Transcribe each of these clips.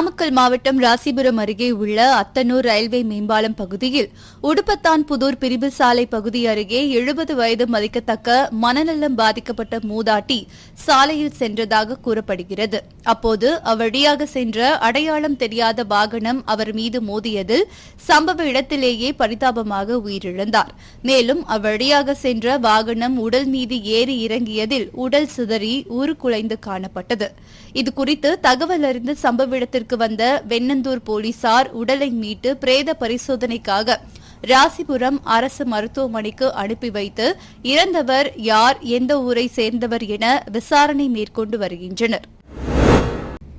நாம நாமக்கல் மாவட்டம் ராசிபுரம் அருகே உள்ள அத்தனூர் ரயில்வே மேம்பாலம் பகுதியில் உடுப்பத்தான் புதூர் பிரிவு சாலை பகுதி அருகே எழுபது வயது மதிக்கத்தக்க மனநலம் பாதிக்கப்பட்ட மூதாட்டி சாலையில் சென்றதாக கூறப்படுகிறது. அப்போது அவ்வழியாக சென்ற அடையாளம் தெரியாத வாகனம் அவர் மீது மோதியதில் சம்பவ இடத்திலேயே பரிதாபமாக உயிரிழந்தார். மேலும் அவ்வழியாக சென்ற வாகனம் உடல் மீது ஏறி இறங்கியதில் உடல் சிதறி உருக்குலைந்து காணப்பட்டது. இதுகுறித்து தகவல் அறிந்து சம்பவ இடத்திற்கு வந்த வெண்ணந்தூர் போலீசார் உடலை மீட்டு பிரேத பரிசோதனைக்காக ராசிபுரம் அரசு மருத்துவமனைக்கு அனுப்பி வைத்து இறந்தவர் யார் எந்த ஊரை சேர்ந்தவர் என விசாரணை மேற்கொண்டு வருகின்றனர்.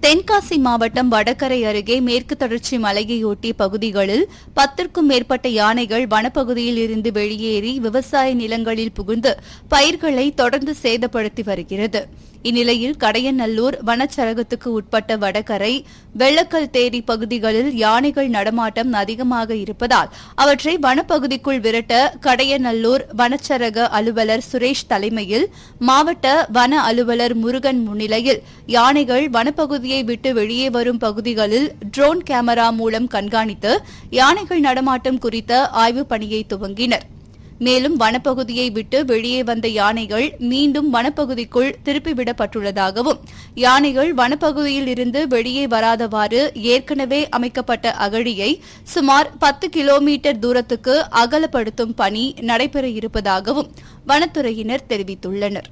தென்காசி மாவட்டம் வடகரை அருகே மேற்கு தொடர்ச்சி மலையையொட்டிய பகுதிகளில் பத்திற்கும் மேற்பட்ட யானைகள் வனப்பகுதியில் இருந்து வெளியேறி விவசாய நிலங்களில் புகுந்து பயிர்களை தொடர்ந்து சேதப்படுத்தி வருகிறது. இந்நிலையில் கடையநல்லூர் வனச்சரகத்துக்கு உட்பட்ட வடகரை வெள்ளக்கல் தேரி பகுதிகளில் யானைகள் நடமாட்டம் அதிகமாக இருப்பதால் அவற்றை வனப்பகுதிக்குள் விரட்ட கடையநல்லூர் வனச்சரக அலுவலர் சுரேஷ் தலைமையில் மாவட்ட வன அலுவலர் முருகன் முன்னிலையில் யானைகள் வனப்பகுதியை விட்டு வெளியே வரும் பகுதிகளில் ட்ரோன் கேமரா மூலம் கண்காணித்து யானைகள் நடமாட்டம் குறித்த ஆய்வுப் பணியை துவங்கினர். மேலும் வனப்பகுதியை விட்டு வெளியே வந்த யானைகள் மீண்டும் வனப்பகுதிக்குள் திருப்பிவிடப்பட்டுள்ளதாகவும் யானைகள் வனப்பகுதியில் இருந்து வெளியே வராதவாறு ஏற்கனவே அமைக்கப்பட்ட அகழியை சுமார் பத்து கிலோமீட்டர் தூரத்துக்கு அகலப்படுத்தும் பணி நடைபெற இருப்பதாகவும் வனத்துறையினர் தெரிவித்துள்ளனர்.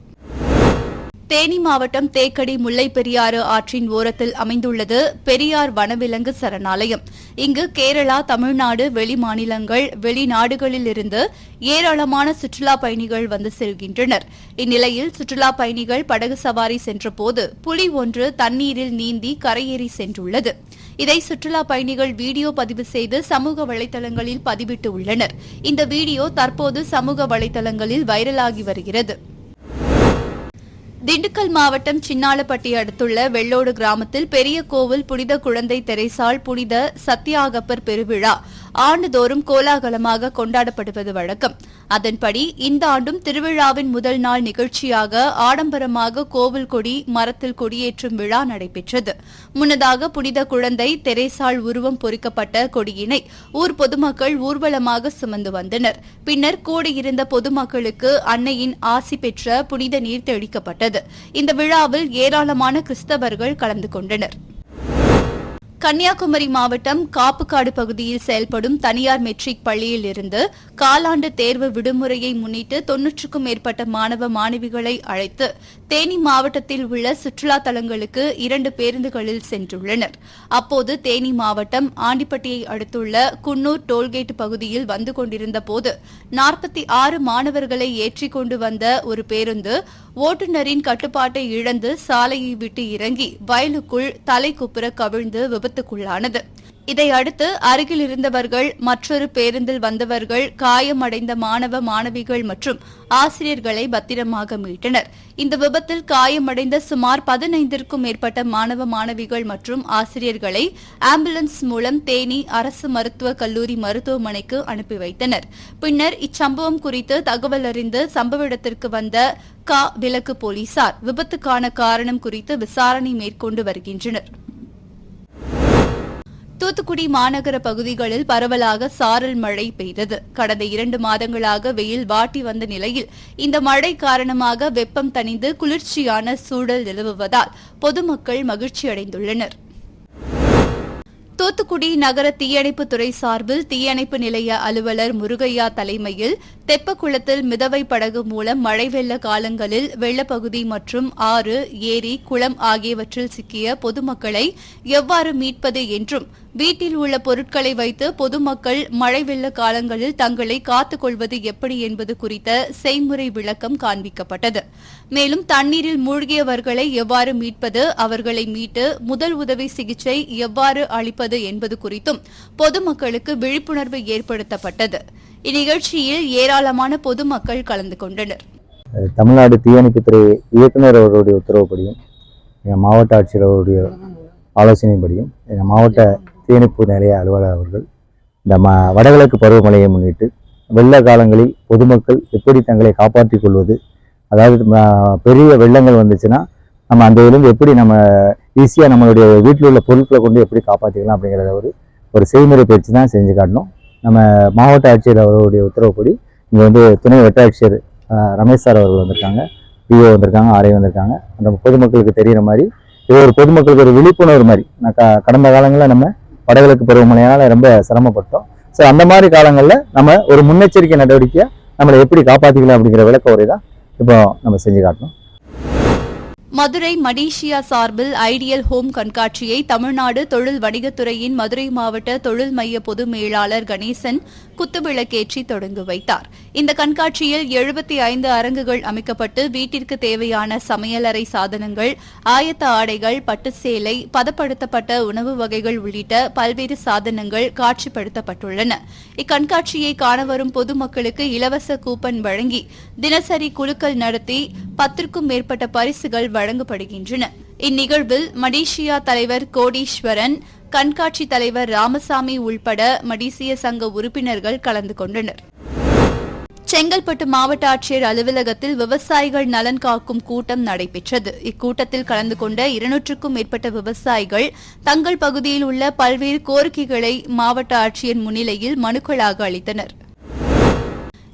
தேனி மாவட்டம் தேக்கடி முல்லை பெரியாறு ஆற்றின் ஓரத்தில் அமைந்துள்ளது பெரியார் வனவிலங்கு சரணாலயம். இங்கு கேரளா தமிழ்நாடு வெளிமாநிலங்கள் வெளிநாடுகளிலிருந்து ஏராளமான சுற்றுலா பயணிகள் வந்து செல்கின்றனர். இந்நிலையில் சுற்றுலா பயணிகள் படகு சவாரி சென்றபோது புலி ஒன்று தண்ணீரில் நீந்தி கரையேறி சென்றுள்ளது. இதை சுற்றுலா பயணிகள் வீடியோ பதிவு செய்து சமூக வலைதளங்களில் பதிவிட்டு உள்ளனர். இந்த வீடியோ தற்போது சமூக வலைதளங்களில் வைரலாகி வருகிறது. திண்டுக்கல் மாவட்டம் சின்னாலப்பட்டி அடுத்துள்ள வெள்ளோடு கிராமத்தில் பெரிய கோவில் புனித குழந்தை தெரைசால் புனித சத்தியாகப்பர் பெருவிழா. ஆண்டுதோறும் கோலாகலமாக கொண்டாடப்படுவது வழக்கம். அதன்படி இந்த ஆண்டும் திருவிழாவின் முதல் நாள் நிகழ்ச்சியாக ஆடம்பரமாக கோவில் கொடி மரத்தில் கொடியேற்றும் விழா நடைபெற்றது. முன்னதாக புனித குழந்தை தெரேசாள் உருவம் பொறிக்கப்பட்ட கொடியினை ஊர் பொதுமக்கள் ஊர்வலமாக சுமந்து வந்தனர். பின்னர் கூடியிருந்த பொதுமக்களுக்கு அன்னையின் ஆசி பெற்ற புனித நீர் தெளிக்கப்பட்டது. இந்த விழாவில் ஏராளமான கிறிஸ்தவர்கள் கலந்து கொண்டனர். கன்னியாகுமரி மாவட்டம் காப்புக்காடு பகுதியில் செயல்படும் தனியார் மெட்ரிக் பள்ளியில் இருந்து காலாண்டு தேர்வு விடுமுறையை முன்னிட்டு தொன்னூற்றுக்கும் மேற்பட்ட மாணவ மாணவிகளை அழைத்து தேனி மாவட்டத்தில் உள்ள சுற்றுலா தலங்களுக்கு இரண்டு பேருந்துகளில் சென்றுள்ளனர். அப்போது தேனி மாவட்டம் ஆண்டிப்பட்டியை அடுத்துள்ள குன்னூர் டோல்கேட் பகுதியில் வந்து கொண்டிருந்த போது நாற்பத்தி ஆறு மாணவர்களை ஏற்றிக்கொண்டு வந்த ஒரு பேருந்து ஓட்டுநரின் கட்டுப்பாட்டை இழந்து சாலையை விட்டு இறங்கி வயலுக்குள் தலைக்குப்புற கவிழ்ந்து விபத்துக்குள்ளானது. இதையடுத்து அருகில் இருந்தவர்கள் மற்றொரு பேருந்தில் வந்தவர்கள் காயமடைந்த மாணவ மாணவிகள் மற்றும் ஆசிரியர்களை பத்திரமாக மீட்டனர். இந்த விபத்தில் காயமடைந்த சுமார் பதினைந்திற்கும் மேற்பட்ட மாணவ மாணவிகள் மற்றும் ஆசிரியர்களை ஆம்புலன்ஸ் மூலம் தேனி அரசு மருத்துவக் கல்லூரி மருத்துவமனைக்கு அனுப்பி வைத்தனர். பின்னர் இச்சம்பவம் குறித்து தகவல் அறிந்து சம்பவ இடத்திற்கு வந்த க விலக்கு போலீசார் விபத்துக்கான காரணம் குறித்து விசாரணை மேற்கொண்டு வருகின்றனர். தூத்துக்குடி மாநகர பகுதிகளில் பரவலாக சாரல் மழை பெய்தது. கடந்த இரண்டு மாதங்களாக வெயில் வாட்டி வந்த நிலையில் இந்த மழை காரணமாக வெப்பம் தணிந்து குளிர்ச்சியான சூழல் நிலவுவதால் பொதுமக்கள் மகிழ்ச்சியடைந்துள்ளனா் தூத்துக்குடி நகர தீயணைப்பு துறை சார்பில் தீயணைப்பு நிலைய அலுவலர் முருகையா தலைமையில் தெப்பக்குளத்தில் மிதவை படகு மூலம் மழை வெள்ள காலங்களில் வெள்ளப்பகுதி மற்றும் ஆறு ஏரி குளம் ஆகியவற்றில் சிக்கிய பொதுமக்களை எவ்வாறு மீட்பது என்றும் வீட்டில் உள்ள பொருட்களை வைத்து பொதுமக்கள் மழை வெள்ள காலங்களில் தங்களை காத்துக் கொள்வது எப்படி என்பது குறித்த செய்முறை விளக்கம் காண்பிக்கப்பட்டது. மேலும் தண்ணீரில் மூழ்கியவர்களை எவ்வாறு மீட்பது அவர்களை மீட்டு முதல் உதவி சிகிச்சை எவ்வாறு அளிப்பது என்பது குறித்தும் பொதுமக்களுக்கு விழிப்புணர்வு ஏற்படுத்தப்பட்டது. இந்நிகழ்ச்சியில் ஏராளமான பொதுமக்கள் கலந்து கொண்டனர். தமிழ்நாடு தீயணைப்புத்துறை இயக்குனர் அவர்களுடைய உத்தரவுப்படியும் எங்கள் மாவட்ட ஆட்சியர் அவருடைய ஆலோசனைப்படியும் எங்கள் மாவட்ட தீயணைப்பு நிலைய அலுவலர் அவர்கள் இந்த ம வடகிழக்கு பருவமழையை முன்னிட்டு வெள்ள காலங்களில் பொதுமக்கள் எப்படி தங்களை காப்பாற்றிக் கொள்வது அதாவது பெரிய வெள்ளங்கள் வந்துச்சுன்னா நம்ம அந்த இதுலேருந்து எப்படி நம்ம ஈஸியாக நம்மளுடைய வீட்டில் உள்ள பொருட்களை கொண்டு எப்படி காப்பாற்றிக்கலாம் அப்படிங்கிறத ஒரு ஒரு செய்முறை பயிற்சி தான் செஞ்சு காட்டணும். நம்ம மாவட்ட ஆட்சியர் அவர்களுடைய உத்தரவுப்படி இங்கே வந்து துணை வட்டாட்சியர் ரமேஷ் சார் அவர்கள் வந்திருக்காங்க. பிஓ வந்திருக்காங்க ஆர்ஐ வந்திருக்காங்க. அந்த பொதுமக்களுக்கு தெரிகிற மாதிரி இது ஒரு பொதுமக்களுக்கு ஒரு விழிப்புணர்வு மாதிரி. நான் க கடந்த காலங்களில் நம்ம வடகிழக்கு பருவமழையால் ரொம்ப சிரமப்பட்டோம். ஸோ அந்த மாதிரி காலங்களில் நம்ம ஒரு முன்னெச்சரிக்கை நடவடிக்கையாக நம்மளை எப்படி காப்பாற்றிக்கலாம் அப்படிங்கிற விளக்க உரை தான் இப்போ நம்ம செஞ்சு காட்டணும். மதுரை மடீஷியா சார்பில் ஐடியல் ஹோம் கண்காட்சியை தமிழ்நாடு தொழில் வணிகத்துறையின் மதுரை மாவட்ட தொழில் மைய பொது மேலாளர் கணேசன் குத்துவிளக்கேற்றி தொடங்கி வைத்தார். இந்த கண்காட்சியில் எழுபத்தி ஐந்து அரங்குகள் அமைக்கப்பட்டு வீட்டிற்கு தேவையான சமையலறை சாதனங்கள் ஆயத்த ஆடைகள் பட்டு சேலை பதப்படுத்தப்பட்ட உணவு வகைகள் உள்ளிட்ட பல்வேறு சாதனங்கள் காட்சிப்படுத்தப்பட்டுள்ளன. இக்கண்காட்சியை காண வரும் பொதுமக்களுக்கு இலவச கூப்பன் வழங்கி தினசரி குழுக்கள் நடத்தி பத்திற்கும் மேற்பட்ட பரிசுகள் வழங்கப்படுகின்றன. இந்நிகழ்வில் மடிஷியா தலைவர் கோடீஸ்வரன் கண்காட்சி தலைவர் ராமசாமி உள்பட மடிசிய சங்க உறுப்பினர்கள் கலந்து கொண்டனர். செங்கல்பட்டு மாவட்ட ஆட்சியர் அலுவலகத்தில் விவசாயிகள் நலன் காக்கும் கூட்டம் நடைபெற்றது. இக்கூட்டத்தில் கலந்து கொண்ட இருநூற்றுக்கும் மேற்பட்ட விவசாயிகள் தங்கள் பகுதியில் உள்ள பல்வேறு கோரிக்கைகளை மாவட்ட ஆட்சியர் முன்னிலையில் மனுக்களாக அளித்தனர்.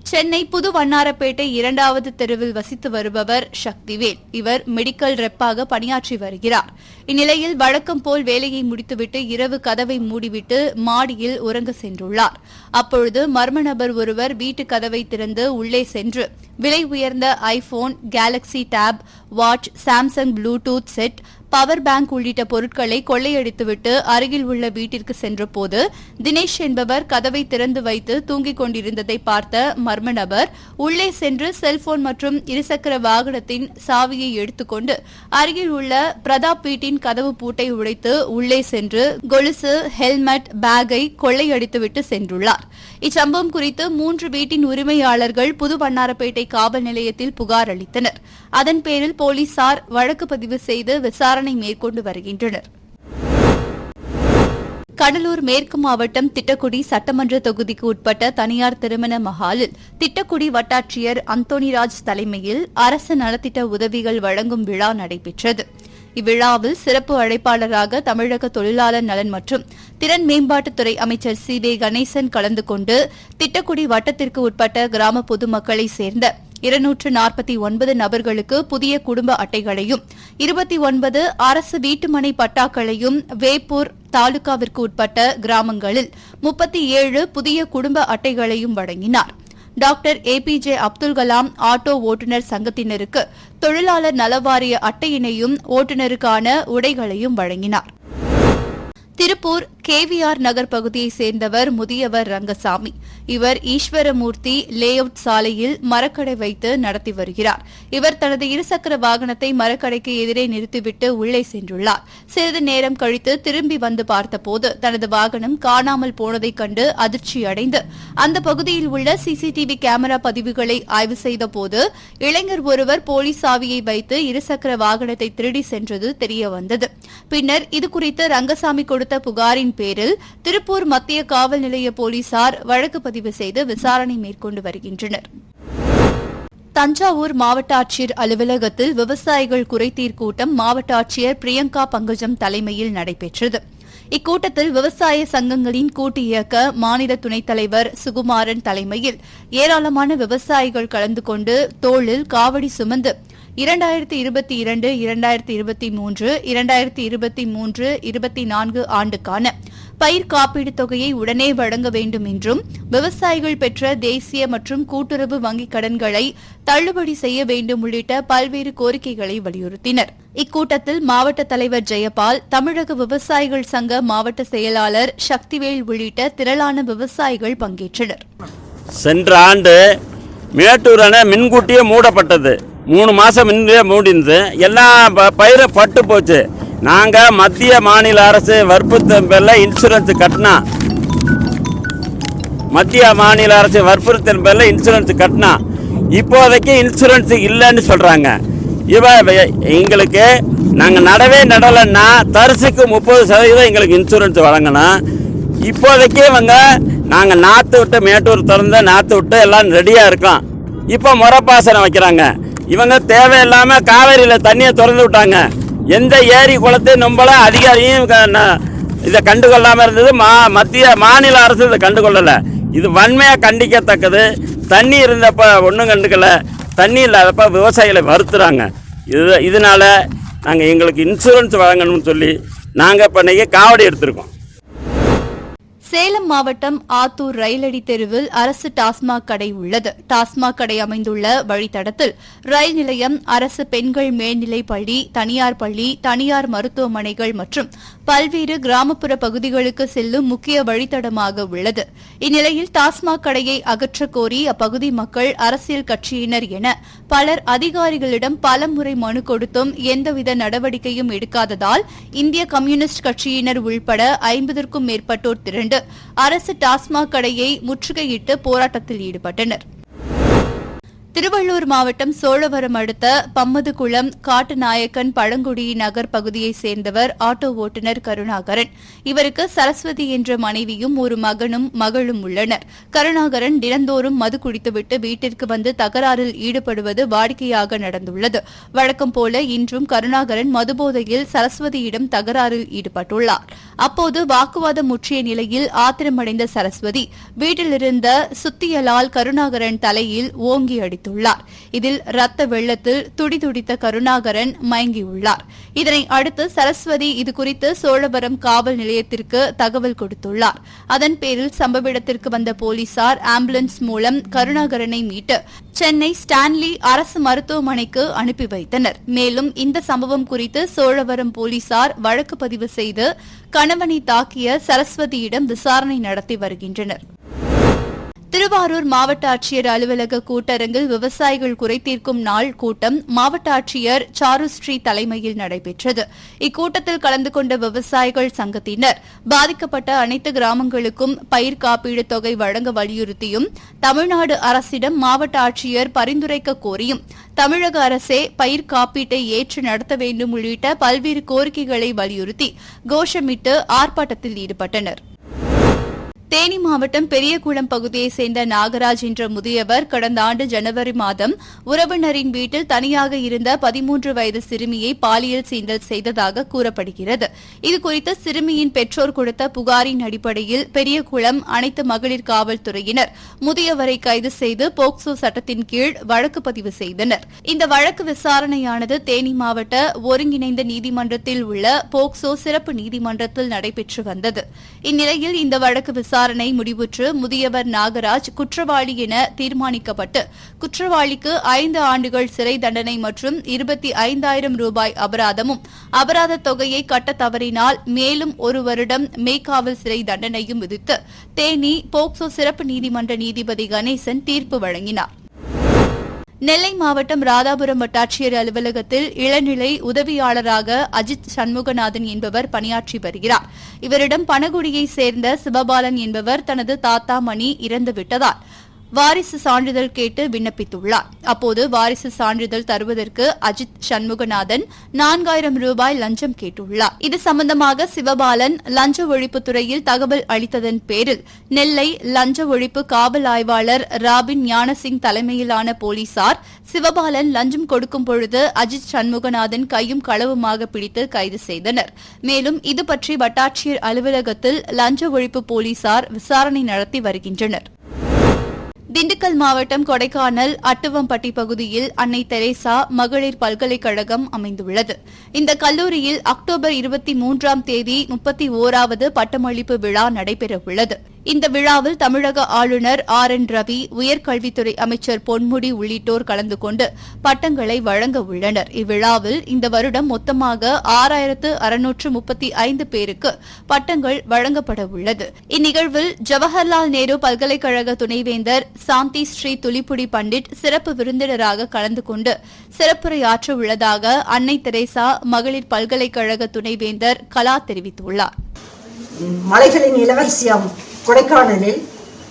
சென்னை புது வண்ணாரப்பேட்டை இரண்டாவது தெருவில் வசித்து வருபவர் சக்திவேல். இவர் மெடிக்கல் ரெப்பாக பணியாற்றி வருகிறார். இந்நிலையில் வழக்கம் போல் வேலையை முடித்துவிட்டு இரவு கதவை மூடிவிட்டு மாடியில் உறங்க சென்றுள்ளார். அப்பொழுது மர்ம நபர் ஒருவர் வீட்டு கதவை திறந்து உள்ளே சென்று விலை உயர்ந்த iPhone Galaxy tab watch Samsung Bluetooth set power bank உள்ளிட்ட பொருட்களை கொள்ளையடித்துவிட்டு அருகில் உள்ள வீட்டிற்கு சென்றபோது தினேஷ் என்பவர் கதவை திறந்து வைத்து தூங்கிக் கொண்டிருந்ததை பார்த்த மர்ம நபர் உள்ளே சென்று செல்போன் மற்றும் இருசக்கர வாகனத்தின் சாவியை எடுத்துக்கொண்டு அருகில் உள்ள பிரதாப் வீட்டின் கதவு பூட்டை உடைத்து உள்ளே சென்று கொலுசு ஹெல்மெட் பேக்கை கொள்ளையடித்துவிட்டு சென்றுள்ளார். இச்சம்பவம் குறித்து மூன்று வீட்டின் உரிமையாளர்கள் புது வண்ணாரப்பேட்டை காவல் நிலையத்தில் புகார் அளித்தனர். அதன் பேரில் போலீசார் வழக்கு பதிவு செய்து விசாரணை மேற்கொண்டு வருகின்றனர். கடலூர் மேற்கு மாவட்டம் திட்டக்குடி சட்டமன்ற தொகுதிக்கு உட்பட்ட தனியார் திருமண மஹாலில் திட்டக்குடி வட்டாட்சியர் அந்தோணிராஜ் தலைமையில் அரசு நலத்திட்ட உதவிகள் வழங்கும் விழா நடைபெற்றது. இவ்விழாவில் சிறப்பு அழைப்பாளராக தமிழக தொழிலாளர் நலன் மற்றும் திறன் மேம்பாட்டுத்துறை அமைச்சர் சி வே கணேசன் கலந்து கொண்டு திட்டக்குடி வட்டத்திற்கு உட்பட்ட கிராம பொதுமக்களை சேர்ந்த இருநூற்று நாற்பத்தி ஒன்பது நபர்களுக்கு புதிய குடும்ப அட்டைகளையும் இருபத்தி ஒன்பது அரசு வீட்டுமனை பட்டாக்களையும் வேப்பூர் தாலுகாவிற்கு உட்பட்ட கிராமங்களில் முப்பத்தி ஏழு புதிய குடும்ப அட்டைகளையும் வழங்கினாா் doctor APJ Abdul Kalam auto ஓட்டுநர் சங்கத்தினருக்கு தொழிலாளர் நலவாரிய அட்டையினையும் ஓட்டுநருக்கான உடைகளையும் வழங்கினார். திருப்பூர் கேவிஆர் நகர் பகுதியைச் சேர்ந்தவர் முதியவர் ரங்கசாமி. இவர் ஈஸ்வரமூர்த்தி லே அவுட் சாலையில் மரக்கடை வைத்து நடத்தி வருகிறார். இவர் தனது இருசக்கர வாகனத்தை மரக்கடைக்கு எதிரே நிறுத்திவிட்டு உள்ளே சென்றுள்ளார். சிறிது நேரம் கழித்து திரும்பி வந்து பார்த்தபோது தனது வாகனம் காணாமல் போனதைக் கண்டு அதிர்ச்சியடைந்து அந்த பகுதியில் உள்ள சிசிடிவி கேமரா பதிவுகளை ஆய்வு செய்தபோது இளைஞர் ஒருவர் போலீஸ் சாவியை வைத்து இருசக்கர வாகனத்தை திருடி சென்றது தெரியவந்தது. பின்னர் இதுகுறித்து ரங்கசாமி கொடுத்த புகாரின் பேரில் திருப்பூர் மத்திய காவல் நிலைய போலீசார் வழக்கு பதிவு செய்து விசாரணை மேற்கொண்டு வருகின்றனர். தஞ்சாவூர் மாவட்ட ஆட்சியர் அலுவலகத்தில் விவசாயிகள் குறைதீர் கூட்டம் மாவட்ட ஆட்சியர் பிரியங்கா பங்கஜம் தலைமையில் நடைபெற்றது. இக்கூட்டத்தில் விவசாய சங்கங்களின் கூட்டு இயக்க மாநில துணைத் தலைவர் சுகுமாரன் தலைமையில் ஏராளமான விவசாயிகள் கலந்து கொண்டு தோளில் காவடி சுமந்து இரண்டாயிரத்தி இருபத்தி இரண்டு இரண்டாயிரத்தி இருபத்தி மூன்று இரண்டாயிரத்தி இருபத்தி மூன்று இருபத்தி நான்கு ஆண்டுக்கான பயிர் காப்பீடு தொகையை உடனே வழங்க வேண்டும் என்றும் விவசாயிகள் பெற்ற தேசிய மற்றும் கூட்டுறவு வங்கிக் கடன்களை தள்ளுபடி செய்ய வேண்டும் உள்ளிட்ட பல்வேறு கோரிக்கைகளை வலியுறுத்தினர். இக்கூட்டத்தில் மாவட்ட தலைவர் ஜெயபால் தமிழக விவசாயிகள் சங்க மாவட்ட செயலாளர் சக்திவேல் உள்ளிட்ட திரளான விவசாயிகள் பங்கேற்றனர். சென்ற ஆண்டு மேட்டூர் அணை மின்கூட்டியே மூடப்பட்டது. மூணு மாதம் முன்னே மூடிந்து எல்லாம் ப- பயிரும் பட்டு போச்சு. நாங்கள் மத்திய மாநில அரசு வற்புறுத்தல் பேரில் இன்சூரன்ஸ் கட்டினா. மத்திய மாநில அரசு வற்புறுத்தல் பேரில் இன்சூரன்ஸ் கட்டினா. இப்போதைக்கு இன்சூரன்ஸ் இல்லைன்னு சொல்கிறாங்க இவ- எங்களுக்கு நாங்கள் நடவே நடலைன்னா தரிசுக்கு முப்பது சதவீதம் எங்களுக்கு இன்சூரன்ஸ் வழங்கணும். இப்போதைக்கு இவங்க நாங்கள் நாற்று விட்டு மேட்டூர் திறந்து நாற்று விட்டு எல்லாம் ரெடியாக இருக்கோம். இப்போ முறப்பாசனம் வைக்கிறாங்க. இவங்க தேவையில்லாம காவேரியில தண்ணியை திறந்து விட்டாங்க. எந்த ஏரி குளத்தையும் நம்மளும் அதிகாரியும் க- ந- இதை கண்டுகொள்ளாம இருந்தது. மா மத்திய மாநில அரசு இதை கண்டுகொள்ளலை. இது வன்மையாக கண்டிக்கத்தக்கது. தண்ணி இருந்தப்ப ஒன்றும் கண்டுக்கல. தண்ணி இல்லாதப்ப விவசாயிகளை வருத்துறாங்க. இது இதனால நாங்கள் எங்களுக்கு இன்சூரன்ஸ் வழங்கணும்னு சொல்லி நாங்கள் இப்போ இன்றைக்கி காவடி எடுத்திருக்கோம். சேலம் மாவட்டம் ஆத்தூர் ரயிலடி தெருவில் அரசு டாஸ்மாக் கடை உள்ளது. டாஸ்மாக் கடை அமைந்துள்ள வழித்தடத்தில் ரயில் நிலையம் அரசு பெண்கள் மேல்நிலைப் பள்ளி தனியார் பள்ளி தனியார் மருத்துவமனைகள் மற்றும் பல்வேறு கிராமப்புற பகுதிகளுக்கு செல்லும் முக்கிய வழித்தடமாக உள்ளது. இந்நிலையில் டாஸ்மாக் கடையை அகற்றக் கோரி அப்பகுதி மக்கள் அரசியல் கட்சியினர் என பலர் அதிகாரிகளிடம் பலமுறை மனு கொடுத்தும் எந்தவித நடவடிக்கையும் எடுக்காததால் இந்திய கம்யூனிஸ்ட் கட்சியினர் உள்பட ஐம்பதற்கும் மேற்பட்டோர் திரண்டு அரசு டாஸ்மாக் கடையை முற்றுகையிட்டு போராட்டத்தில் ஈடுபட்டனர். திருவள்ளூர் மாவட்டம் சோழவரம் அடுத்த பம்மதுகுளம் காட்டுநாயக்கன் பழங்குடி நகர் பகுதியைச் சேர்ந்தவர் ஆட்டோ ஓட்டுநர் கருணாகரன். இவருக்கு சரஸ்வதி என்ற மனைவியும் ஒரு மகனும் மகளும் உள்ளனர். கருணாகரன் தினந்தோறும் மது குடித்துவிட்டு வீட்டிற்கு வந்து தகராறில் ஈடுபடுவது வாடிக்கையாக நடந்துள்ளது. வழக்கம் போல இன்றும் கருணாகரன் மதுபோதையில் சரஸ்வதியிடம் தகராறில் ஈடுபட்டுள்ளார். அப்போது வாக்குவாதம் முற்றிய நிலையில் ஆத்திரமடைந்த சரஸ்வதி வீட்டிலிருந்த சுத்தியலால் கருணாகரன் தலையில் ஓங்கி தெரிவித்துள்ளார். இதில் ரத்த வெள்ளத்தில் துடிதுடித்த கருணாகரன் மயங்கியுள்ளார். இதனை அடுத்து சரஸ்வதி இதுகுறித்து சோழவரம் காவல் நிலையத்திற்கு தகவல் கொடுத்துள்ளார். அதன் பேரில் சம்பவ இடத்திற்கு வந்த போலீசார் ஆம்புலன்ஸ் மூலம் கருணாகரனை மீட்டு சென்னை ஸ்டான்லி அரசு மருத்துவமனைக்கு அனுப்பி வைத்தனர். மேலும் இந்த சம்பவம் குறித்து சோழவரம் போலீசார் வழக்கு பதிவு செய்து கணவனை தாக்கிய சரஸ்வதியிடம் விசாரணை நடத்தி வருகின்றனர். திருவாரூர் மாவட்ட ஆட்சியர் அலுவலக கூட்டரங்கில் விவசாயிகள் குறைதீர்க்கும் நாள் கூட்டம் மாவட்ட ஆட்சியர் சாருஸ்ரீ தலைமையில் நடைபெற்றது. இக்கூட்டத்தில் கலந்து கொண்ட விவசாயிகள் சங்கத்தினர் பாதிக்கப்பட்ட அனைத்து கிராமங்களுக்கும் பயிர் காப்பீடு தொகை வழங்க வலியுறுத்தியும் தமிழ்நாடு அரசிடம் மாவட்ட ஆட்சியர் பரிந்துரைக்க கோரியும் தமிழக அரசே பயிர் காப்பீட்டை ஏற்று நடத்த வேண்டும் உள்ளிட்ட பல்வேறு கோரிக்கைகளை வலியுறுத்தி கோஷமிட்டு ஆர்ப்பாட்டத்தில் ஈடுபட்டனர். தேனி மாவட்டம் பெரியகுளம் பகுதியைச் சேர்ந்த நாகராஜ் என்ற முதியவர் கடந்த ஆண்டு ஜனவரி மாதம் உறவினரின் வீட்டில் தனியாக இருந்த பதிமூன்று வயது சிறுமியை பாலியல் சீண்டல் செய்ததாக கூறப்படுகிறது. இதுகுறித்து சிறுமியின் பெற்றோர் கொடுத்த புகாரின் அடிப்படையில் பெரியகுளம் அனைத்து மகளிர் காவல்துறையினர் முதியவரை கைது செய்து போக்சோ சட்டத்தின் கீழ் வழக்கு பதிவு செய்தனர். இந்த வழக்கு விசாரணையானது தேனி மாவட்ட ஒருங்கிணைந்த நீதிமன்றத்தில் உள்ள போக்சோ சிறப்பு நீதிமன்றத்தில் நடைபெற்று வந்தது. இந்நிலையில் இந்த வழக்கு விசாரணை முடிவுற்று முதியவர் நாகராஜ் குற்றவாளி என தீர்மானிக்கப்பட்டு குற்றவாளிக்கு ஐந்து ஆண்டுகள் சிறை தண்டனை மற்றும் இருபத்தி ஐந்தாயிரம் ரூபாய் அபராதமும் அபராத தொகையை கட்ட தவறினால் மேலும் ஒரு வருடம் மேய்காவல் சிறை தண்டனையும் விதித்து தேனி போக்சோ சிறப்பு நீதிமன்ற நீதிபதி கணேசன் தீர்ப்பு வழங்கினார். நெல்லை மாவட்டம் ராதாபுரம் வட்டாட்சியர் அலுவலகத்தில் இளநிலை உதவியாளராக அஜித் சண்முகநாதன் என்பவர் பணியாற்றி வருகிறார். இவரிடம் பனகுடியைச் சேர்ந்த சிவபாலன் என்பவர் தனது தாத்தா மணி இறந்துவிட்டதால் வாரிசு சான்றிதழ் கேட்டு விண்ணப்பித்துள்ளார். அப்போது வாரிசு சான்றிதழ் தருவதற்கு அஜித் சண்முகநாதன் நான்காயிரம் ரூபாய் லஞ்சம் கேட்டுள்ளார். இது சம்பந்தமாக சிவபாலன் லஞ்ச ஒழிப்புத்துறையில் தகவல் அளித்ததன் பேரில் நெல்லை லஞ்ச ஒழிப்பு காவல் ஆய்வாளர் ராபின் ஞானசிங் தலைமையிலான போலீசார் சிவபாலன் லஞ்சம் கொடுக்கும் பொழுது அஜித் சண்முகநாதன் கையும் களவுமாக பிடித்து கைது செய்தனர். மேலும் இது பற்றி வட்டாட்சியர் அலுவலகத்தில் லஞ்ச ஒழிப்பு போலீசார் விசாரணை நடத்தி வருகின்றனர். திண்டுக்கல் மாவட்டம் கொடைக்கானல் அட்டுவம்பட்டி பகுதியில் அன்னை தெரேசா மகளிர் பல்கலைக்கழகம் அமைந்துள்ளது. இந்த கல்லூரியில் அக்டோபர் இருபத்தி மூன்றாம் தேதி முப்பத்தி ஓராவது பட்டமளிப்பு விழா நடைபெறவுள்ளது. இந்த விழாவில் தமிழக ஆளுநர் ஆர் என் ரவி உயர்கல்வித்துறை அமைச்சர் பொன்முடி உள்ளிட்டோர் கலந்து கொண்டு பட்டங்களை வழங்க உள்ளனர். இவ்விழாவில் இந்த வருடம் மொத்தமாக ஆறாயிரத்து அறுநூற்று முப்பத்தி ஐந்து பேருக்கு பட்டங்கள் வழங்கப்பட உள்ளது. இந்நிகழ்வில் ஜவஹர்லால் நேரு பல்கலைக்கழக துணைவேந்தர் சாந்தி ஸ்ரீ துளிப்புடி பண்டிட் சிறப்பு விருந்தினராக கலந்து கொண்டு சிறப்புரையாற்ற உள்ளதாக அன்னை தெரேசா மகளிர் பல்கலைக்கழக துணைவேந்தர் கலா தெரிவித்துள்ளார். மலைகளின் இளவரசியாகும் கொடைக்கானலில்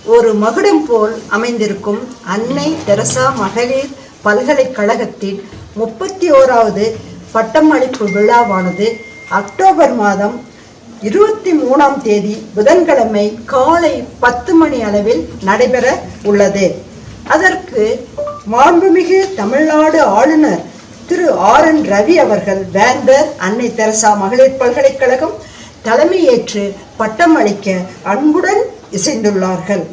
ஒரு மகுடம் போல் அமைந்திருக்கும் அன்னை தெரசா மகளிர் பல்கலைக்கழகத்தின் முப்பத்தி ஓராவது பட்டமளிப்பு விழாவானது அக்டோபர் மாதம் இருபத்தி மூணாம் தேதி புதன்கிழமை காலை பத்து மணி அளவில் நடைபெற உள்ளது. அதற்கு மாண்புமிகு தமிழ்நாடு ஆளுநர் திரு ஆர் என் ரவி அவர்கள் வேந்தர் அன்னை தெரசா மகளிர் பல்கலைக்கழகம் தலைமையேற்று பட்டம் அளிக்க அன்புடன் இசைந்துள்ளார்கள்.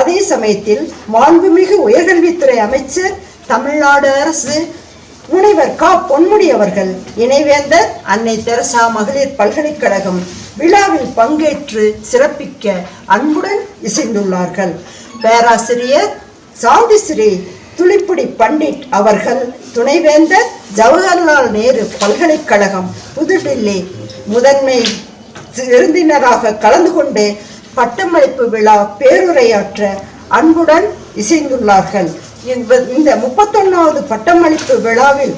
அதே சமயத்தில் மாண்புமிகு உயர்கல்வித்துறை அமைச்சர் தமிழ்நாடு அரசு முனைவர் கா. பொன்முடி அவர்கள் இணைவேந்தர் அன்னை தெரசா மகளிர் பல்கலைக்கழகம் விழாவில் பங்கேற்று சிறப்பிக்க அன்புடன் இசைந்துள்ளார்கள். பேராசிரியர் சாந்திஸ்ரீ துளிப்புடி பண்டிட் அவர்கள் துணைவேந்தர் ஜவஹர்லால் நேரு பல்கலைக்கழகம் புதுடில்லி முதன்மை விருந்தினராக கலந்து கொண்டு பட்டமளிப்பு விழா பேருரையாற்ற அன்புடன் இசைந்துள்ளார்கள். இந்த- இந்த முப்பத்தொன்னாவது பட்டமளிப்பு விழாவில்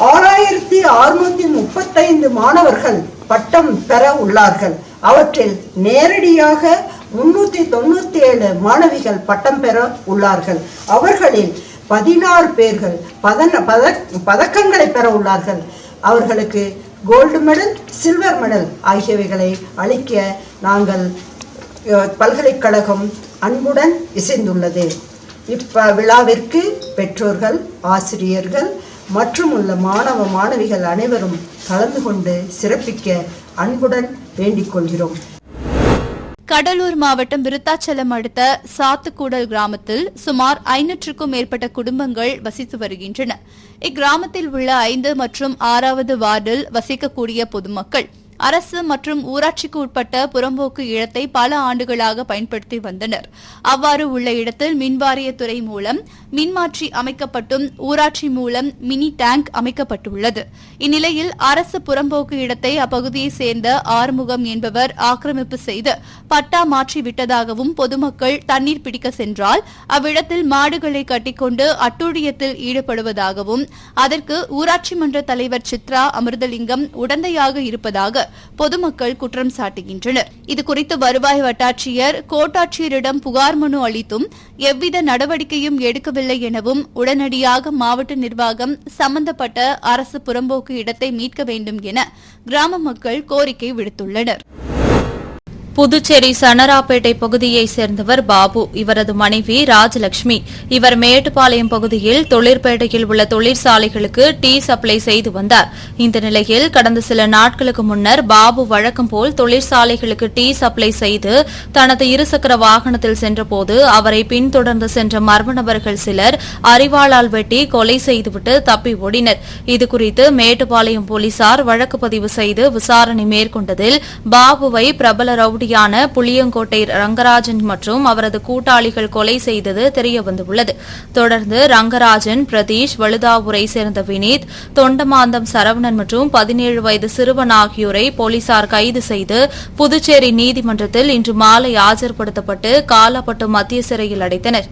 ஆறாயிரத்தி அறுநூத்தி முப்பத்தைந்து மாணவர்கள் பட்டம் பெற உள்ளார்கள். அவற்றில் நேரடியாக முன்னூத்தி தொண்ணூத்தி ஏழு மாணவிகள் பட்டம் பெற உள்ளார்கள். அவர்களில் பதினாறு பேர்கள் பதன பதக் பதக்கங்களை பெற உள்ளார்கள். அவர்களுக்கு கோல்டு மெடல் சில்வர் மெடல் ஆகியவைகளை அளிக்க நாங்கள் பல்கலைக்கழகம் அன்புடன் இசைந்துள்ளது. இப்ப விழாவிற்கு பெற்றோர்கள் ஆசிரியர்கள் மற்றும் உள்ள மாணவ மாணவிகள் அனைவரும் கலந்து கொண்டு சிறப்பிக்க அன்புடன் வேண்டிக் கொள்கிறோம். கடலூர் மாவட்டம் விருத்தாச்சலம் அடுத்த சாத்துக்கூடல் கிராமத்தில் சுமார் ஐநூற்றுக்கும் மேற்பட்ட குடும்பங்கள் வசித்து வருகின்றன. இக்கிராமத்தில் உள்ள ஐந்து மற்றும் ஆறாவது வார்டில் வசிக்கக்கூடிய பொதுமக்கள் அரசு மற்றும் ஊராட்சிக்கு உட்பட்ட புறம்போக்கு இடத்தை பல ஆண்டுகளாக பயன்படுத்தி வந்தனர். அவ்வாறு உள்ள இடத்தில் மின்வாரியத்துறை மூலம் மின்மாற்றி அமைக்கப்பட்டும் ஊராட்சி மூலம் மினி டேங்க் அமைக்கப்பட்டுள்ளது. இந்நிலையில் அரசு புறம்போக்கு இடத்தை அப்பகுதியைச் சேர்ந்த ஆறுமுகம் என்பவர் ஆக்கிரமிப்பு செய்து பட்டா மாற்றி விட்டதாகவும் பொதுமக்கள் தண்ணீர் பிடிக்க சென்றால் அவ்விடத்தில் மாடுகளை கட்டிக்கொண்டு அட்டூழியத்தில் ஈடுபடுவதாகவும் அதற்கு ஊராட்சி மன்ற தலைவர் சித்ரா அமிர்தலிங்கம் உடந்தையாக இருப்பதாக பொதுமக்கள் குற்றம் சாட்டுகின்றனர். இதுகுறித்து வருவாய் வட்டாட்சியர் கோட்டாட்சியரிடம் புகார் மனு அளித்தும் எவ்வித நடவடிக்கையும் எடுக்கவில்லை எனவும் உடனடியாக மாவட்ட நிர்வாகம் சம்பந்தப்பட்ட அரசு புறம்போக்கு இடத்தை மீட்க வேண்டும் என கிராம மக்கள் கோரிக்கை விடுத்துள்ளனர். புதுச்சேரி சனராப்பேட்டை பகுதியைச் சேர்ந்தவர் பாபு. இவரது மனைவி ராஜலட்சுமி. இவர் மேட்டுப்பாளையம் பகுதியில் தொழிற்பேட்டையில் உள்ள தொழிற்சாலைகளுக்கு டீ சப்ளை செய்து வந்தார். இந்த நிலையில் கடந்த சில நாட்களுக்கு முன்னர் பாபு வழக்கம் போல் தொழிற்சாலைகளுக்கு டீ சப்ளை செய்து தனது இருசக்கர வாகனத்தில் சென்றபோது அவரை பின்தொடர்ந்து சென்ற மர்ம நபர்கள் சிலர் அறிவாளால் வெட்டி கொலை செய்துவிட்டு தப்பி ஓடினர். இதுகுறித்து மேட்டுப்பாளையம் போலீசார் வழக்கு பதிவு செய்து விசாரணை மேற்கொண்டதில் பாபுவை பிரபல ரவுடி ரவுடியான புளியங்கோட்டை ரங்கராஜன் மற்றும் அவரது கூட்டாளிகள் கொலை செய்தது தெரியவந்துள்ளது. தொடர்ந்து ரங்கராஜன் பிரதீஷ் வழுதாவூரை சேர்ந்த வினீத் தொண்டமாந்தம் சரவணன் மற்றும் பதினேழு வயது சிறுவன் ஆகியோரை போலீசார் கைது செய்து புதுச்சேரி நீதிமன்றத்தில் இன்று மாலை ஆஜர்படுத்தப்பட்டு காலாப்பட்டு மத்திய சிறையில் அடைத்தனர்.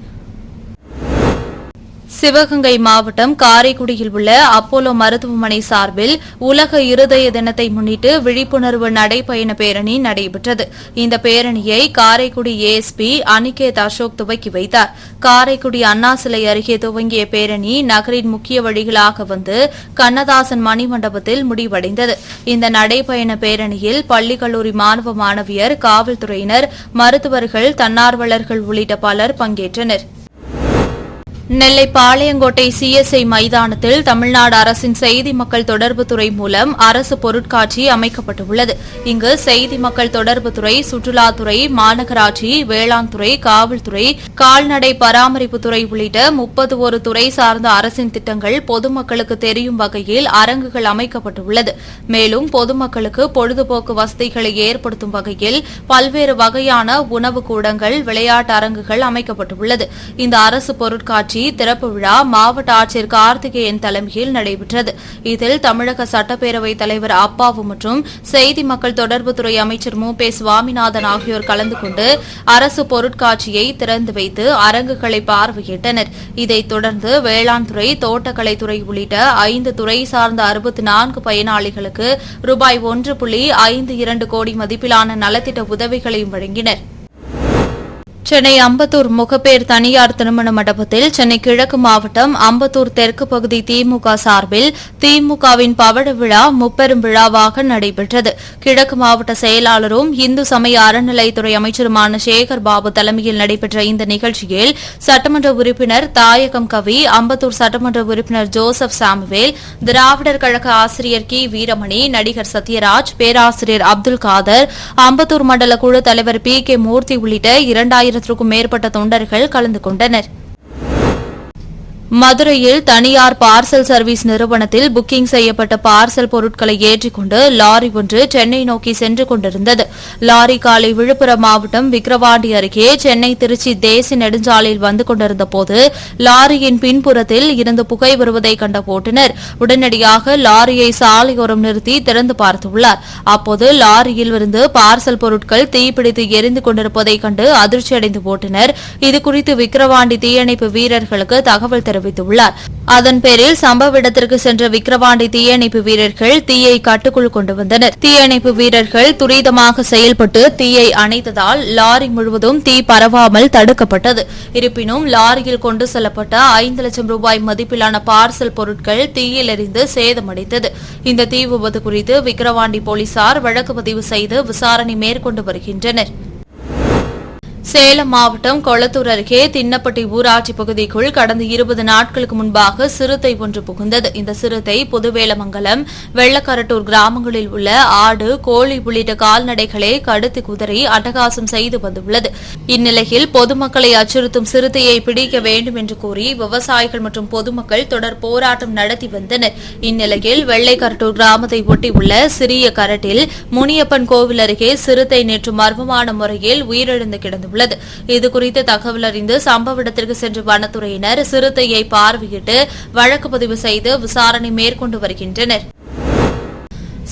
சிவகங்கை மாவட்டம் காரைக்குடியில் உள்ள அப்போலோ மருத்துவமனை சார்பில் உலக இருதய தினத்தை முன்னிட்டு விழிப்புணர்வு நடைபயண பேரணி நடைபெற்றது. இந்த பேரணியை காரைக்குடி ஏஎஸ்பி அனிகேத் அசோக் துவக்கி வைத்தார். காரைக்குடி அண்ணா சிலை அருகே துவங்கிய பேரணி நகரின் முக்கிய வழிகளாக வந்து கண்ணதாசன் மணிமண்டபத்தில் முடிவடைந்தது. இந்த நடைபயண பேரணியில் பள்ளி கல்லூரி மாணவ மாணவியர் காவல்துறையினர் மருத்துவர்கள் தன்னார்வலர்கள் உள்ளிட்ட பலர் பங்கேற்றனர். நெல்லை பாளையங்கோட்டை சிஎஸ்ஐ மைதானத்தில் தமிழ்நாடு அரசின் செய்தி மக்கள் தொடர்புத்துறை மூலம் அரசு பொருட்காட்சி அமைக்கப்பட்டுள்ளது. இங்கு செய்தி மக்கள் தொடர்புத்துறை சுற்றுலாத்துறை மாநகராட்சி வேளாண் துறை காவல்துறை கால்நடை பராமரிப்புத்துறை உள்ளிட்ட முப்பது ஒரு துறை சார்ந்த அரசின் திட்டங்கள் பொதுமக்களுக்கு தெரியும் வகையில் அரங்குகள் அமைக்கப்பட்டுள்ளது. மேலும் பொதுமக்களுக்கு பொழுதுபோக்கு வசதிகளை ஏற்படுத்தும் வகையில் பல்வேறு வகையான உணவு கூடங்கள் விளையாட்டு அரங்குகள் அமைக்கப்பட்டுள்ளது. இந்த அரசு பொருட்காட்சி திறப்பு விழா மாவட்ட ஆட்சியர் கார்த்திகேயன் தலைமையில் நடைபெற்றது. இதில் தமிழக சட்டப்பேரவை தலைவர் அப்பாவு மற்றும் செய்தி மக்கள் தொடர்புத்துறை அமைச்சர் மு. பே. சுவாமிநாதன் ஆகியோர் கலந்து கொண்டு அரசு பொருட்காட்சியை திறந்து வைத்து அரங்குகளை பார்வையிட்டனர். இதைத் தொடர்ந்து வேளாண் துறை தோட்டக்கலைத்துறை உள்ளிட்ட ஐந்து துறை சார்ந்த அறுபத்தி நான்கு பயனாளிகளுக்கு ரூபாய் ஒன்று புள்ளி ஐந்து இரண்டு கோடி மதிப்பிலான நலத்திட்ட உதவிகளையும் வழங்கினர். சென்னை அம்பத்தூர் முகப்பேர் தனியார் திருமண மண்டபத்தில் சென்னை கிழக்கு மாவட்டம் அம்பத்தூர் தெற்கு பகுதி திமுக சார்பில் திமுகவின் பவழ விழா முப்பெரும் விழாவாக நடைபெற்றது. கிழக்கு மாவட்ட செயலாளரும் இந்து சமய அறநிலைத்துறை அமைச்சருமான சேகர் பாபு தலைமையில் நடைபெற்ற இந்த நிகழ்ச்சியில் சட்டமன்ற உறுப்பினர் தாயகம் கவி அம்பத்தூர் சட்டமன்ற உறுப்பினர் ஜோசப் சாமுவேல் திராவிடர் கழக ஆசிரியர் கி. வீரமணி நடிகர் சத்யராஜ் பேராசிரியர் அப்துல் காதர் அம்பத்தூர் மண்டல குழு தலைவர் பி. கே. மூர்த்தி உள்ளிட்ட இரண்டாயிரம் ஆயிரத்திற்கும் மேற்பட்ட தொண்டர்கள் கலந்து கொண்டனர். மதுரையில் தனியார் பார்சல் சர்வீஸ் நிறுவனத்தில் புக்கிங் செய்யப்பட்ட பார்சல் பொருட்களை ஏற்றிக்கொண்டு லாரி ஒன்று சென்னை நோக்கி சென்று கொண்டிருந்தது. லாரி காலை விழுப்புரம் மாவட்டம் விக்கிரவாண்டி அருகே சென்னை திருச்சி தேசிய நெடுஞ்சாலையில் வந்து கொண்டிருந்த போது லாரியின் பின்புறத்தில் இருந்து புகை வருவதை கண்ட ஓட்டுநர் உடனடியாக லாரியை சாலையோரம் நிறுத்தி திறந்து பார்த்துள்ளார் அப்போது லாரியில் இருந்து பார்சல் பொருட்கள் தீப்பிடித்து எரிந்து கொண்டிருப்பதை கண்டு அதிர்ச்சியடைந்த ஓட்டுநர் இதுகுறித்து விக்கிரவாண்டி தீயணைப்பு வீரர்களுக்கு தகவல் தெரிவித்துள்ளார். அதன் பேரில் சம்பவ இடத்திற்கு சென்ற விக்கிரவாண்டி தீயணைப்பு வீரர்கள் தீயை கட்டுக்குள் கொண்டு வந்தனர். தீயணைப்பு வீரர்கள் துரிதமாக செயல்பட்டு தீயை அணைத்ததால் லாரி முழுவதும் தீ பரவாமல் தடுக்கப்பட்டது. இருப்பினும் லாரியில் கொண்டு செல்லப்பட்ட ஐந்து லட்சம் ரூபாய் மதிப்பிலான பார்சல் பொருட்கள் தீயில் எரிந்து சேதமடைந்தது. இந்த தீ விபத்து குறித்து விக்கிரவாண்டி போலீசார் வழக்கு பதிவு செய்து விசாரணை மேற்கொண்டு வருகின்றனர். சேலம் மாவட்டம் கொளத்தூர் அருகே தின்னப்பட்டி ஊராட்சி பகுதிக்குள் கடந்த இருபது நாட்களுக்கு முன்பாக சிறுத்தை ஒன்று புகுந்தது. இந்த சிறுத்தை புதுவேலமங்கலம் வெள்ளக்கரட்டூர் கிராமங்களில் உள்ள ஆடு கோழி உள்ளிட்ட கால்நடைகளை கடுத்து குதறி அட்டகாசம் செய்து வந்துள்ளது. இந்நிலையில் பொதுமக்களை அச்சுறுத்தும் சிறுத்தையை பிடிக்க வேண்டும் என்று கூறி விவசாயிகள் மற்றும் பொதுமக்கள் தொடர் போராட்டம் நடத்தி வந்தனர். இந்நிலையில் வெள்ளைக்கரட்டூர் கிராமத்தை ஒட்டியுள்ள சிறிய கரட்டில் முனியப்பன் கோவில் அருகே சிறுத்தை நேற்று மர்மமான முறையில் உயிரிழந்து கிடந்துள்ளது. இதுகுறித்து தகவல் அறிந்து சம்பவ இடத்திற்கு சென்ற வனத்துறையினர் சிறுத்தையை பார்வையிட்டு வழக்கு பதிவு செய்து விசாரணை மேற்கொண்டு வருகின்றனர்.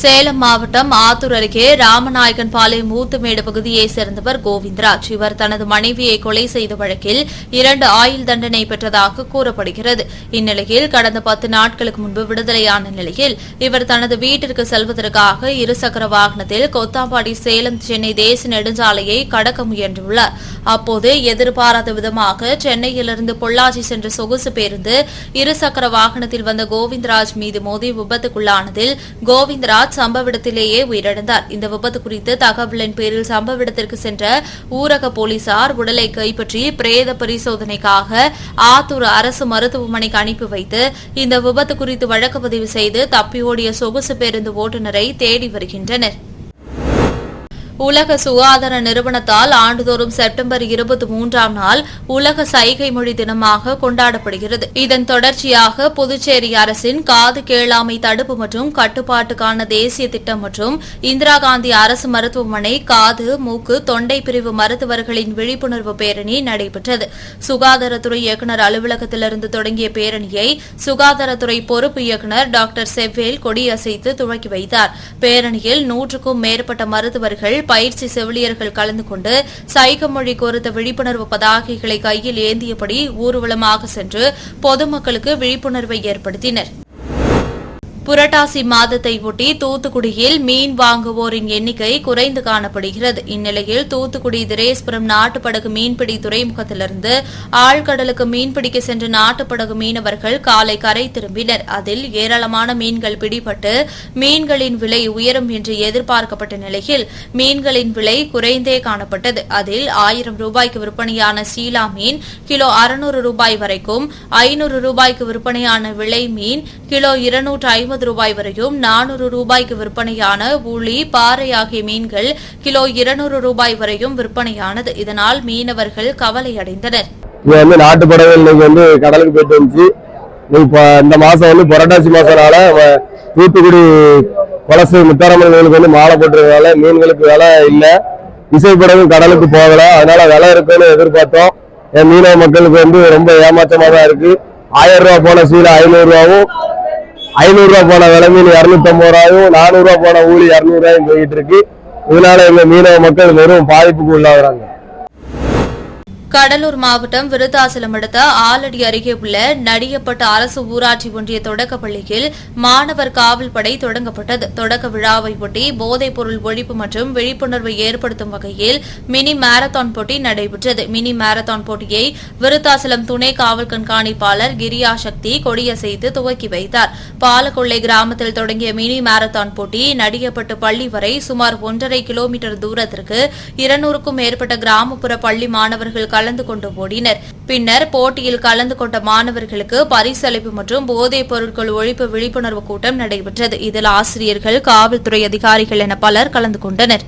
சேலம் மாவட்டம் ஆத்தூர் அருகே ராமநாயகன் பாளையம் மூத்துமேடு பகுதியைச் சேர்ந்தவர் கோவிந்தராஜ். இவர் தனது மனைவியை கொலை செய்த வழக்கில் இரண்டு ஆயுள் தண்டனை பெற்றதாக கூறப்படுகிறது. இந்நிலையில் கடந்த பத்து நாட்களுக்கு முன்பு விடுதலையான நிலையில் இவர் தனது வீட்டிற்கு செல்வதற்காக இருசக்கர வாகனத்தில் கொத்தாம்பாடி சேலம் சென்னை தேசிய நெடுஞ்சாலையை கடக்க முயன்றுள்ளார். அப்போது எதிர்பாராத விதமாக சென்னையிலிருந்து பொள்ளாச்சி சென்ற சொகுசு பேருந்து இருசக்கர வாகனத்தில் வந்த கோவிந்தராஜ் மீது மோதி விபத்துக்குள்ளானதில் கோவிந்தராஜ் சம்பவ இடத்திலேயே உயிரிழந்தார். இந்த விபத்து குறித்து தகவலின் பேரில் சம்பவ இடத்திற்கு சென்ற ஊரக போலீசார் உடலை கைப்பற்றி பிரேத பரிசோதனைக்காக ஆத்தூர் அரசு மருத்துவமனைக்கு அனுப்பி வைத்து இந்த விபத்து குறித்து வழக்கு பதிவு செய்து தப்பியோடிய சொகுசு பேருந்து ஓட்டுநரை தேடி வருகின்றனர். உலக சுகாதார நிறுவனத்தால் ஆண்டுதோறும் செப்டம்பர் இருபத்தி மூன்றாம் நாள் உலக சைகை மொழி தினமாக கொண்டாடப்படுகிறது. இதன் தொடர்ச்சியாக புதுச்சேரி அரசின் காது கேளாமை தடுப்பு மற்றும் கட்டுப்பாட்டுக்கான தேசிய திட்டம் மற்றும் இந்திரா காந்தி அரசு மருத்துவமனை காது மூக்கு தொண்டை பிரிவு மருத்துவர்களின் விழிப்புணர்வு பேரணி நடைபெற்றது. சுகாதாரத்துறை இயக்குநர் அலுவலகத்திலிருந்து தொடங்கிய பேரணியை சுகாதாரத்துறை பொறுப்பு இயக்குநர் டாக்டர் செவ்வேல் கொடியசைத்து துவக்கி வைத்தார். பேரணியில் நூற்றுக்கும் மேற்பட்ட மருத்துவர்கள் பயிற்சி செவிலியர்கள் கலந்து கொண்டு சைக மொழி குறித்த விழிப்புணர்வு பதாகைகளை கையில் ஏந்தியபடி ஊர்வலமாக சென்று பொதுமக்களுக்கு விழிப்புணர்வை ஏற்படுத்தினர். புரட்டாசி மாதத்தை ஒட்டி தூத்துக்குடியில் மீன் வாங்குவோரின் எண்ணிக்கை குறைந்து காணப்படுகிறது. இந்நிலையில் தூத்துக்குடி திரேஸ்புரம் நாட்டுப்படகு மீன்பிடி துறைமுகத்திலிருந்து ஆழ்கடலுக்கு மீன்பிடிக்க சென்ற நாட்டுப்படகு மீனவர்கள் காலை கரை திரும்பினர். அதில் ஏராளமான மீன்கள் பிடிபட்டு மீன்களின் விலை உயரும் என்று எதிர்பார்க்கப்பட்ட நிலையில் மீன்களின் விலை குறைந்தே காணப்பட்டது. அதில் ஆயிரம் ரூபாய்க்கு விற்பனையான சீலா மீன் கிலோ அறுநூறு ரூபாய் வரைக்கும் ஐநூறு ரூபாய்க்கு விற்பனையான விலை மீன் கிலோ இருநூற்று ஐம்பது ரூபாய் வரையும் நானூறு ரூபாய்க்கு விற்பனையான ஊழி பாறை ஆகிய மீன்கள் கிலோ இருநூறு ரூபாய் வரையும் விற்பனையானது. இதனால் மீனவர்கள் கவலையடைந்தனர். இங்க வந்து நாட்டு பறவை இன்னைக்கு வந்து கடலுக்கு போயிட்டு வந்துச்சு. இப்போ இந்த மாசம் வந்து புரட்டாசி மாசம்னால தூத்துக்குடி கொலசு முத்தாரம்மன் கோயிலுக்கு வந்து மாலை போட்டிருக்கனால மீன்களுக்கு விலை இல்லை. இசைப்படகும் கடலுக்கு போகல. அதனால விலை இருக்குன்னு எதிர்பார்த்தோம். என் மீனவ மக்களுக்கு வந்து ரொம்ப ஏமாற்றமாக தான் இருக்கு. ஆயிரம் ரூபாய் போன சீல ஐநூறு ஐநூறுரூவா ஐநூறு போன விலை மீன் இரநூத்தம்பது ரூபாயும் நானூறு போன ஊழி இரநூறு ரூபாயும் போயிட்டு இருக்கு. இதனால எங்க மீனவ மக்கள் வெறும் பாதிப்புக்கு உள்ளாகிறாங்க. கடலூர் மாவட்டம் விருத்தாசலம் அடுத்த ஆலடி அருகே உள்ள நடிகப்பட்ட அரசு ஊராட்சி ஒன்றிய தொடக்கப் பள்ளியில் மாணவர் காவல் படை தொடங்கப்பட்டது. தொடக்க விழாவை ஒட்டி போதைப் பொருள் ஒழிப்பு மற்றும் விழிப்புணர்வை ஏற்படுத்தும் வகையில் மினி மாரத்தான் போட்டி நடைபெற்றது. மினி மாரத்தான் போட்டியை விருத்தாசலம் துணை காவல் கண்காணிப்பாளர் கிரியா சக்தி கொடியசைத்து துவக்கி வைத்தார். பாலக்கொள்ளை கிராமத்தில் தொடங்கிய மினி மாரத்தான் போட்டி நடிகப்பட்டு பள்ளி வரை சுமார் ஒன்றரை கிலோமீட்டர் தூரத்திற்கு இருநூறுக்கும் மேற்பட்ட கிராமப்புற பள்ளி மாணவர்கள் கலந்து கொண்டு ஓடினர். பின்னர் போட்டியில் கலந்து கொண்ட மாணவர்களுக்கு பரிசளிப்பு மற்றும் போதைப் பொருட்கள் ஒழிப்பு விழிப்புணர்வு கூட்டம் நடைபெற்றது. இதில் ஆசிரியர்கள் காவல்துறை அதிகாரிகள் என பலர் கலந்து கொண்டனர்.